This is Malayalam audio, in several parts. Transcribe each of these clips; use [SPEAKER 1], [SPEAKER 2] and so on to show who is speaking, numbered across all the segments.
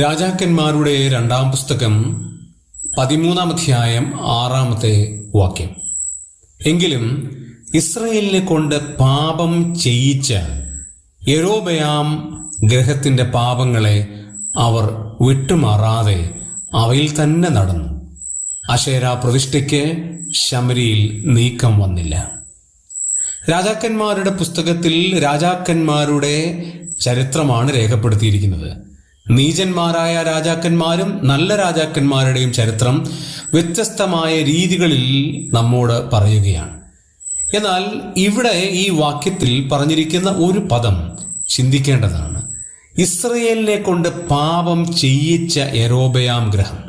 [SPEAKER 1] രാജാക്കന്മാരുടെ രണ്ടാം പുസ്തകം പതിമൂന്നാം അധ്യായം ആറാമത്തെ വാക്യം. എങ്കിലും ഇസ്രയേലിനെ കൊണ്ട് പാപം ചെയ്യിച്ച യരോബയാം ഗ്രഹത്തിന്റെ പാപങ്ങളെ അവർ വിട്ടുമാറാതെ അവയിൽ തന്നെ നടന്നു. അശേര പ്രതിഷ്ഠയ്ക്ക് ശമരിയിൽ നീക്കം വന്നില്ല. രാജാക്കന്മാരുടെ പുസ്തകത്തിൽ രാജാക്കന്മാരുടെ ചരിത്രമാണ് രേഖപ്പെടുത്തിയിരിക്കുന്നത്. നീചന്മാരായ രാജാക്കന്മാരും നല്ല രാജാക്കന്മാരുടെയും ചരിത്രം വ്യത്യസ്തമായ രീതികളിൽ നമ്മോട് പറയുകയാണ്. എന്നാൽ ഇവിടെ ഈ വാക്യത്തിൽ പറഞ്ഞിരിക്കുന്ന ഒരു പദം ചിന്തിക്കേണ്ടതാണ്. ഇസ്രയേലിനെ കൊണ്ട് പാപം ചെയ്യിച്ച എറോബയാം ഗ്രഹം.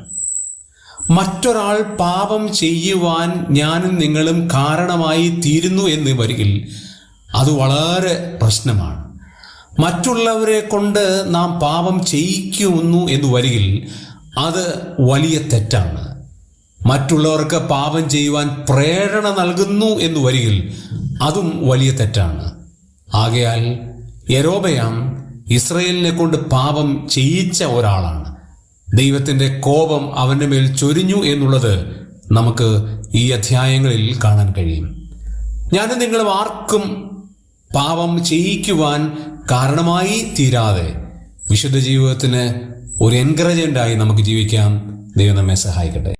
[SPEAKER 1] മറ്റൊരാൾ പാപം ചെയ്യുവാൻ ഞാനും നിങ്ങളും കാരണമായി തീരുന്നു എന്ന് വരികിൽ അത് വളരെ പ്രശ്നമാണ്. മറ്റുള്ളവരെ കൊണ്ട് നാം പാപം ചെയ്യിക്കുന്നു എന്ന് വരികിൽ അത് വലിയ തെറ്റാണ്. മറ്റുള്ളവർക്ക് പാപം ചെയ്യുവാൻ പ്രേരണ നൽകുന്നു എന്ന് വരികിൽ അതും വലിയ തെറ്റാണ്. ആകയാൽ യരോബയാം ഇസ്രയേലിനെ കൊണ്ട് പാപം ചെയ്യിച്ച ഒരാളാണ്. ദൈവത്തിന്റെ കോപം അവന്റെ മേൽ ചൊരിഞ്ഞു എന്നുള്ളത് നമുക്ക് ഈ അധ്യായങ്ങളിൽ കാണാൻ കഴിയും. ഞാൻ നിങ്ങളും ആർക്കും പാപം ചെയ്യിക്കുവാൻ കാരണമായി തീരാതെ വിശുദ്ധ ജീവിതത്തിന് ഒരു എൻകറേജ്മെന്റായി നമുക്ക് ജീവിക്കാം. ദൈവം നമ്മെ സഹായിക്കട്ടെ.